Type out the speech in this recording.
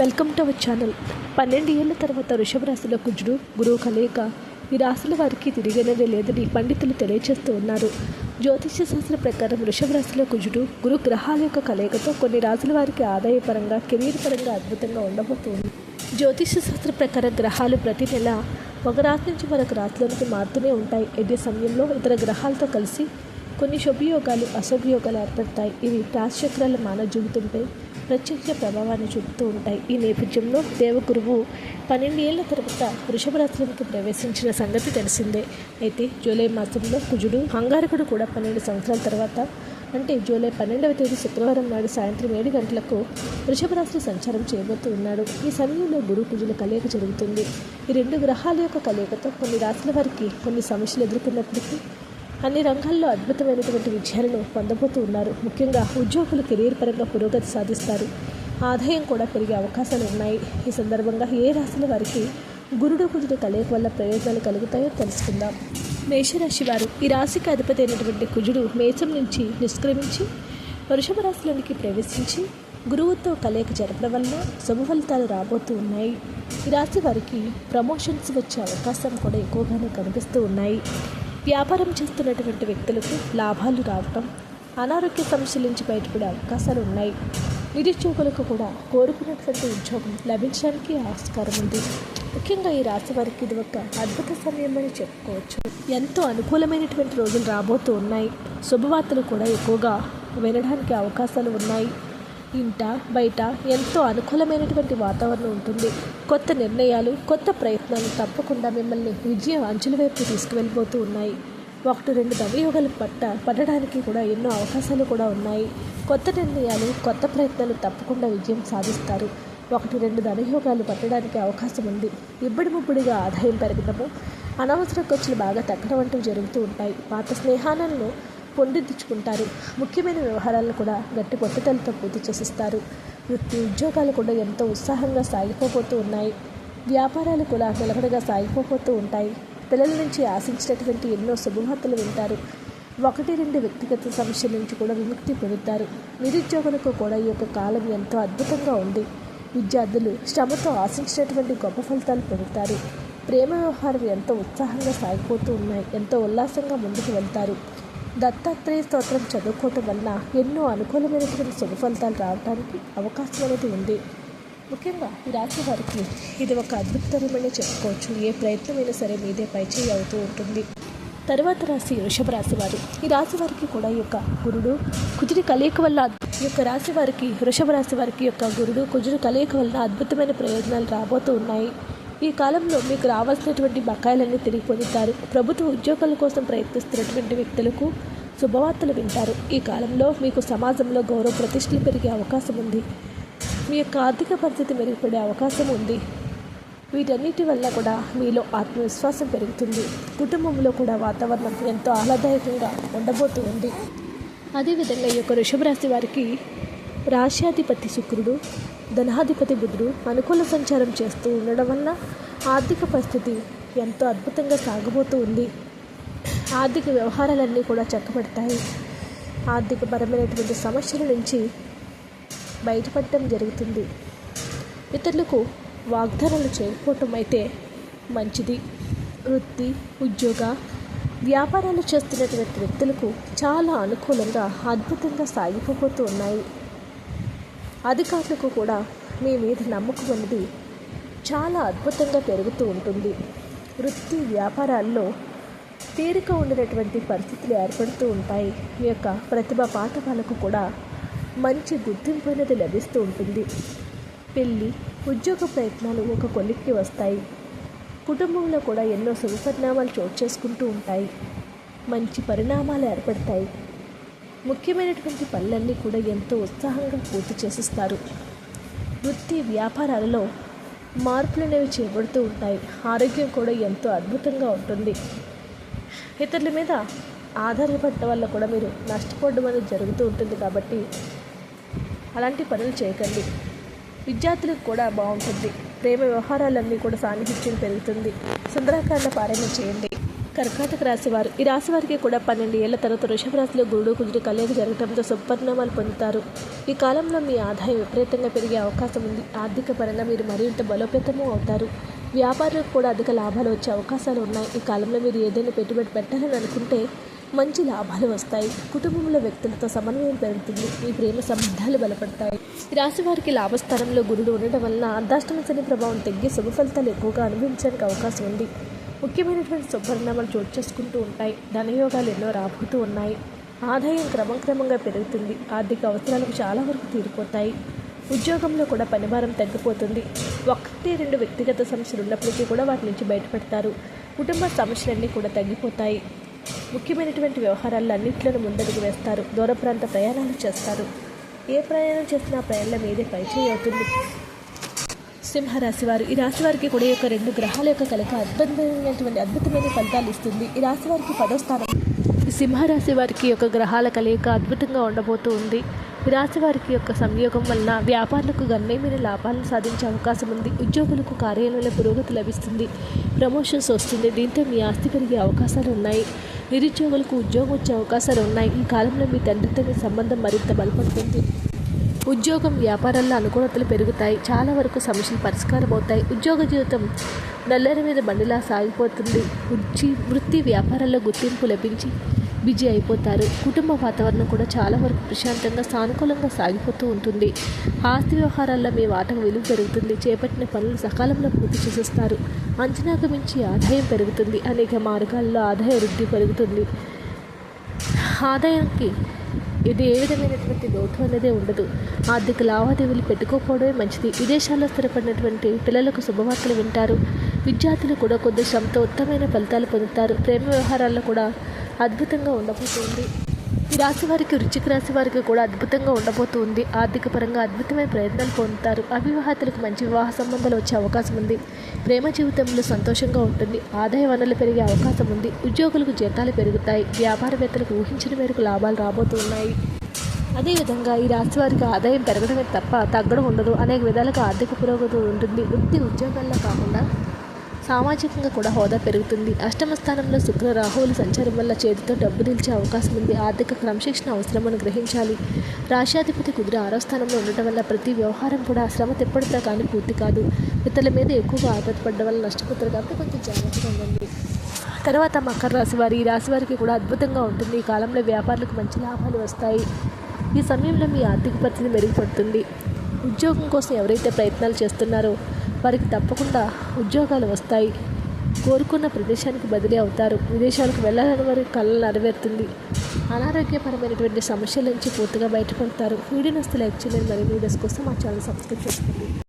Welcome to our channel. పన్నెండు ఏళ్ళ తర్వాత వృషభ రాశిలో కుజుడు గురువు కలయిక ఈ రాశుల వారికి తిరిగినదే లేదని పండితులు తెలియజేస్తూ ఉన్నారు. జ్యోతిష్య శాస్త్ర ప్రకారం వృషభ రాశిలో కుజుడు గురు గ్రహాల యొక్క కలయికతో కొన్ని రాశుల వారికి ఆదాయపరంగా కెరీర్ పరంగా అద్భుతంగా ఉండబోతుంది. జ్యోతిష్య శాస్త్ర ప్రకారం గ్రహాలు ప్రతి నెల ఒక రాశి నుంచి మరొక రాశిలోనికి మారుతూనే ఉంటాయి. ఇదే సమయంలో ఇతర గ్రహాలతో కలిసి కొన్ని శుభయోగాలు అశుభయోగాలు ఏర్పడతాయి. ఇవి రాశిచక్రాల మానవ జీవితంపై ప్రత్యక్ష ప్రభావాన్ని చూపుతూ ఉంటాయి. ఈ నేపథ్యంలో దేవగురువు పన్నెండు ఏళ్ళ తర్వాత వృషభ రాశిలోకి ప్రవేశించిన సంగతి తెలిసిందే. అయితే జూలై మాసంలో కుజుడు అంగారకుడు కూడా పన్నెండు సంవత్సరాల తర్వాత అంటే జూలై పన్నెండవ తేదీ శుక్రవారం నాడు సాయంత్రం ఏడు గంటలకు వృషభ రాశిలో సంచారం చేయబోతూ ఉన్నాడు. ఈ సమయంలో గురు కుజుల కలయిక జరుగుతుంది. ఈ రెండు గ్రహాల యొక్క కలయికతో కొన్ని రాశుల వారికి కొన్ని సమస్యలు ఎదుర్కొన్నప్పటికీ అన్ని రంగాల్లో అద్భుతమైనటువంటి విజయాలను పొందబోతూ ఉన్నారు. ముఖ్యంగా ఉద్యోగులు కెరీర్ పరంగా పురోగతి సాధిస్తారు. ఆదాయం కూడా పెరిగే అవకాశాలు ఉన్నాయి. ఈ సందర్భంగా ఏ రాశుల వారికి గురుడు కుజుడు కలయిక వల్ల ప్రయోజనాలు కలుగుతాయో తెలుసుకుందాం. మేషరాశి వారు ఈ రాశికి అధిపతి అయినటువంటి కుజుడు మేషం నుంచి నిష్క్రమించి వృషభ రాశిలోనికి ప్రవేశించి గురువుతో కలయిక జరపడం వల్ల శుభ ఫలితాలు రాబోతూ ఉన్నాయి. ఈ రాశి వారికి ప్రమోషన్స్ వచ్చే అవకాశం కూడా ఎక్కువగానే కనిపిస్తూ ఉన్నాయి. వ్యాపారం చేస్తున్నటువంటి వ్యక్తులకు లాభాలు రావటం అనారోగ్య సమస్యల నుంచి బయటపడే అవకాశాలు ఉన్నాయి. నిరుద్యోగులకు కూడా కోరుకున్నటువంటి ఉద్యోగం లభించడానికి ఆస్కారం ఉంది. ముఖ్యంగా ఈ రాశి వారికి ఇది ఒక అద్భుత సమయం అని చెప్పుకోవచ్చు. ఎంతో అనుకూలమైనటువంటి రోజులు రాబోతూ ఉన్నాయి. శుభవార్తలు కూడా ఎక్కువగా వినడానికి అవకాశాలు ఉన్నాయి. ఇంట బయట ఎంతో అనుకూలమైనటువంటి వాతావరణం ఉంటుంది. కొత్త నిర్ణయాలు కొత్త ప్రయత్నాలు తప్పకుండా మిమ్మల్ని విజయం అంచుల వైపు తీసుకువెళ్ళిపోతూ ఉన్నాయి. ఒకటి రెండు దవయోగాలు పట్ట పడడానికి కూడా ఎన్నో అవకాశాలు కూడా ఉన్నాయి. కొత్త నిర్ణయాలు కొత్త ప్రయత్నాలు తప్పకుండా విజయం సాధిస్తారు. ఒకటి రెండు ధనయోగాలు పట్టడానికి అవకాశం ఉంది. ఇబ్బడి ముబ్బడిగా ఆదాయం పెరగడము అనవసర ఖర్చులు బాగా తగ్గడం వంటివి జరుగుతూ ఉంటాయి. పాత స్నేహాలను పొందిద్దుచుకుంటారు ముఖ్యమైన వ్యవహారాలను కూడా గట్టి పట్టుదలతో పూర్తి చేసిస్తారు. వృత్తి ఉద్యోగాలు కూడా ఎంతో ఉత్సాహంగా సాగిపోతూ ఉన్నాయి. వ్యాపారాలు కూడా నిలకడగా సాగిపోతూ ఉంటాయి. పిల్లల నుంచి ఆశించినటువంటి ఎన్నో శుభవార్తలు వింటారు. ఒకటి రెండు వ్యక్తిగత సమస్యల నుంచి కూడా విముక్తి పొందుతారు. నిరుద్యోగులకు కూడా ఈ యొక్క కాలం ఎంతో అద్భుతంగా ఉంది. విద్యార్థులు శ్రమతో ఆశించినటువంటి గొప్ప ఫలితాలు పొందుతారు. ప్రేమ వ్యవహారం ఎంతో ఉత్సాహంగా సాగిపోతూ ఉన్నాయి. ఎంతో ఉల్లాసంగా ముందుకు వెళ్తారు. దత్తాత్రేయ స్తోత్రం చదువుకోవటం వలన ఎన్నో అనుకూలమైనటువంటి శుభ ఫలితాలు రావడానికి అవకాశం అనేది ఉంది. ముఖ్యంగా ఈ రాశి వారికి ఇది ఒక అద్భుతమని చెప్పుకోవచ్చు. ఏ ప్రయత్నమైనా సరే మీదే పైచేయి అవుతూ ఉంటుంది. తర్వాత రాశి వృషభ రాశి వారు. ఈ రాశి వారికి కూడా ఈ యొక్క గురుడు కుజుడి కలయిక వల్ల ఈ యొక్క రాశి వారికి వృషభ రాశి వారికి యొక్క గురుడు కుజుడు కలయిక వల్ల అద్భుతమైన ప్రయోజనాలు రాబోతూ ఉన్నాయి. ఈ కాలంలో మీకు రావాల్సినటువంటి బకాయిలన్నీ తిరిగి పొందుతారు. ప్రభుత్వ ఉద్యోగాల కోసం ప్రయత్నిస్తున్నటువంటి వ్యక్తులకు శుభవార్తలు వింటారు. ఈ కాలంలో మీకు సమాజంలో గౌరవ ప్రతిష్టలు పెరిగే అవకాశం ఉంది. మీ యొక్క ఆర్థిక పరిస్థితి మెరుగుపడే అవకాశం ఉంది. వీటన్నిటి వల్ల కూడా మీలో ఆత్మవిశ్వాసం పెరుగుతుంది. కుటుంబంలో కూడా వాతావరణం ఎంతో ఆహ్లాదాయకంగా ఉండబోతూ ఉంది. అదేవిధంగా ఈ యొక్క వృషభ రాశి వారికి రాశ్యాధిపతి శుక్రుడు ధనాధిపతి బుధుడు అనుకూల సంచారం చేస్తూ ఉండడం వల్ల ఆర్థిక పరిస్థితి ఎంతో అద్భుతంగా సాగబోతూ ఉంది. ఆర్థిక వ్యవహారాలన్నీ కూడా చక్కబడతాయి. ఆర్థిక పరమైనటువంటి సమస్యల నుంచి బయటపడటం జరుగుతుంది. ఇతరులకు వాగ్దానాలు చేయకపోవటం అయితే మంచిది. వృత్తి ఉద్యోగ వ్యాపారాలు చేస్తున్నటువంటి వ్యక్తులకు చాలా అనుకూలంగా అద్భుతంగా సాగిపోతూ ఉన్నాయి. అధికారులకు కూడా మీ మీద నమ్మకం అనేది చాలా అద్భుతంగా పెరుగుతూ ఉంటుంది. వృత్తి వ్యాపారాల్లో తీరిక ఉండినటువంటి పరిస్థితులు ఏర్పడుతూ ఉంటాయి. మీ యొక్క ప్రతిభ పాఠశాలకు కూడా మంచి గుర్తింపు అనేది లభిస్తూ ఉంటుంది. పెళ్ళి ఉద్యోగ ప్రయత్నాలు ఒక కొలిక్కి వస్తాయి. కుటుంబంలో కూడా ఎన్నో శుభపరిణామాలు చోటు చేసుకుంటూ ఉంటాయి. మంచి పరిణామాలు ఏర్పడతాయి. ముఖ్యమైనటువంటి పనులన్నీ కూడా ఎంతో ఉత్సాహంగా పూర్తి చేసిస్తారు. వృత్తి వ్యాపారాలలో మార్పులు అనేవి చేపడుతూ ఉంటాయి. ఆరోగ్యం కూడా ఎంతో అద్భుతంగా ఉంటుంది. ఇతరుల మీద ఆధారపడటం వల్ల కూడా మీరు నష్టపోవడం అనేది జరుగుతూ ఉంటుంది కాబట్టి అలాంటి పనులు చేయకండి. విద్యార్థులకు కూడా బాగుంటుంది. ప్రేమ వ్యవహారాలన్నీ కూడా సాన్నిహిత్యం పెరుగుతుంది. సుందరకాండ పారాయణ చేయండి. కర్కాటక రాశి వారు. ఈ రాశి వారికి కూడా పన్నెండు ఏళ్ళ తర్వాత వృషభ రాశిలో గురుడు కుజుడు కలయిక జరగడంతో శుభపరిణామాలు పొందుతారు. ఈ కాలంలో మీ ఆదాయం విపరీతంగా పెరిగే అవకాశం ఉంది. ఆర్థిక పరంగా మీరు మరింత బలోపేతము అవుతారు. వ్యాపారులకు కూడా అధిక లాభాలు వచ్చే అవకాశాలు ఉన్నాయి. ఈ కాలంలో మీరు ఏదైనా పెట్టుబడి పెట్టాలని అనుకుంటే మంచి లాభాలు వస్తాయి. కుటుంబంలో వ్యక్తులతో సమన్వయం పెరుగుతుంది. మీ ప్రేమ సంబంధాలు బలపడతాయి. ఈ రాశి వారికి లాభస్థానంలో గురుడు ఉండటం వలన అర్ధాష్టమ శని ప్రభావం తగ్గి శుభ ఫలితాలు ఎక్కువగా అనుభవించడానికి అవకాశం ఉంది. ముఖ్యమైనటువంటి శుభపరిణామాలు చోటు చేసుకుంటూ ఉంటాయి. ధనయోగాలు ఎన్నో రాబోతూ ఉన్నాయి. ఆదాయం క్రమం క్రమంగా పెరుగుతుంది. ఆర్థిక అవసరాలకు చాలా వరకు తీరిపోతాయి. ఉద్యోగంలో కూడా పనిభారం తగ్గిపోతుంది. ఒకటి రెండు వ్యక్తిగత సమస్యలు ఉన్నప్పటికీ కూడా వాటి నుంచి బయటపడతారు. కుటుంబ సమస్యలన్నీ కూడా తగ్గిపోతాయి. ముఖ్యమైనటువంటి వ్యవహారాల్లో అన్నింటిలోనూ ముందడుగు వేస్తారు. దూర ప్రాంత ప్రయాణాలు చేస్తారు. ఏ ప్రయాణం చేసినా ప్రయాణం ప్రయాణంలో మీదే అవుతుంది. సింహరాశి వారు ఈ రాశి వారికి కూడా యొక్క రెండు గ్రహాల యొక్క కలక అద్భుతమైనటువంటి అద్భుతమైన ఫలితాలు ఇస్తుంది. ఈ రాశి వారికి పదో స్థానం. సింహరాశి వారికి యొక్క గ్రహాల కలయిక అద్భుతంగా ఉండబోతూ ఉంది. రాశి వారికి యొక్క సంయోగం వలన వ్యాపారులకు గణనీయమైన లాభాలను సాధించే అవకాశం ఉంది. ఉద్యోగులకు కార్యాలయంలో పురోగతి లభిస్తుంది. ప్రమోషన్స్ వస్తుంది. దీంతో మీ ఆస్తి పెరిగే అవకాశాలు ఉన్నాయి. నిరుద్యోగులకు ఉద్యోగం వచ్చే అవకాశాలు ఉన్నాయి. ఈ కాలంలో మీ తండ్రితో మీ సంబంధం మరింత బలపడుతుంది. ఉద్యోగం వ్యాపారాల్లో అనుకూలతలు పెరుగుతాయి. చాలా వరకు సమస్యలు పరిష్కారం అవుతాయి. ఉద్యోగ జీవితం నల్లరి మీద బండిలా సాగిపోతుంది. వృత్తి వృత్తి వ్యాపారాల్లో గుర్తింపు లభించి బిజీ అయిపోతారు. కుటుంబ వాతావరణం కూడా చాలా వరకు ప్రశాంతంగా సానుకూలంగా సాగిపోతూ ఉంటుంది. ఆస్తి వ్యవహారాల్లో మీ వాటకు విలువ పెరుగుతుంది. చేపట్టిన పనులు సకాలంలో పూర్తి చేసేస్తారు. అంచనాకు మించి ఆదాయం పెరుగుతుంది. అనేక మార్గాల్లో ఆదాయ వృద్ధి పెరుగుతుంది. ఆదాయానికి ఇది ఏ విధమైనటువంటి లోటు అనేది ఉండదు. ఆర్థిక లావాదేవీలు పెట్టుకోకపోవడమే మంచిది. విదేశాల్లో స్థిరపడినటువంటి పిల్లలకు శుభవార్తలు వింటారు. విద్యార్థులు కూడా కొద్ది శ్రమతో ఉత్తమమైన ఫలితాలు పొందుతారు. ప్రేమ వ్యవహారాల్లో కూడా అద్భుతంగా ఉండబోతుంది. ఈ రాశి వారికి వృచ్చిక రాశి వారికి కూడా అద్భుతంగా ఉండబోతుంది. ఆర్థిక పరంగా అద్భుతమైన ప్రయత్నాలు పొందుతారు. అవివాహితులకు మంచి వివాహ సంబంధాలు వచ్చే అవకాశం ఉంది. ప్రేమ జీవితంలో సంతోషంగా ఉంటుంది. ఆదాయ వనరులు పెరిగే అవకాశం ఉంది. ఉద్యోగులకు జీతాలు పెరుగుతాయి. వ్యాపారవేత్తలకు ఊహించిన మేరకు లాభాలు రాబోతున్నాయి. అదేవిధంగా ఈ రాశి వారికి ఆదాయం పెరగడమే తప్ప తగ్గడం ఉండదు. అనేక విధాలుగా ఆర్థిక పురోగతి ఉంటుంది. వృత్తి ఉద్యోగాల్లో కాకుండా సామాజికంగా కూడా హోదా పెరుగుతుంది. అష్టమ స్థానంలో శుక్ర రాహువుల సంచారం వల్ల చేతితో డబ్బు నిలిచే అవకాశం ఉంది. ఆర్థిక క్రమశిక్షణ అవసరమని గ్రహించాలి. రాష్ట్రాధిపతి కుదిరి ఆరో స్థానంలో ఉండటం వల్ల ప్రతి వ్యవహారం కూడా శ్రమ తిప్పడంతో కానీ పూర్తి కాదు. ఇతరుల మీద ఎక్కువగా ఆధారపడడం వల్ల నష్టపోతారు కాబట్టి కొంచెం జాగ్రత్తగా ఉండండి. తర్వాత మకర రాశి వారి ఈ రాశి వారికి కూడా అద్భుతంగా ఉంటుంది. ఈ కాలంలో వ్యాపారులకు మంచి లాభాలు వస్తాయి. ఈ సమయంలో మీ ఆర్థిక పరిస్థితి మెరుగుపడుతుంది. ఉద్యోగం కోసం ఎవరైతే ప్రయత్నాలు చేస్తున్నారో వారికి తప్పకుండా ఉద్యోగాలు వస్తాయి. కోరుకున్న ప్రదేశానికి బదిలీ అవుతారు. విదేశాలకు వెళ్ళాలని వారి కళలు నెరవేరుతుంది. అనారోగ్యపరమైనటువంటి సమస్యల నుంచి పూర్తిగా బయటపడతారు. వీడియో నస్తే లైక్ చేయండి. మరిన్ని వీడియోస్ కోసం మా ఛానల్ సబ్స్క్రైబ్ చేసుకోండి.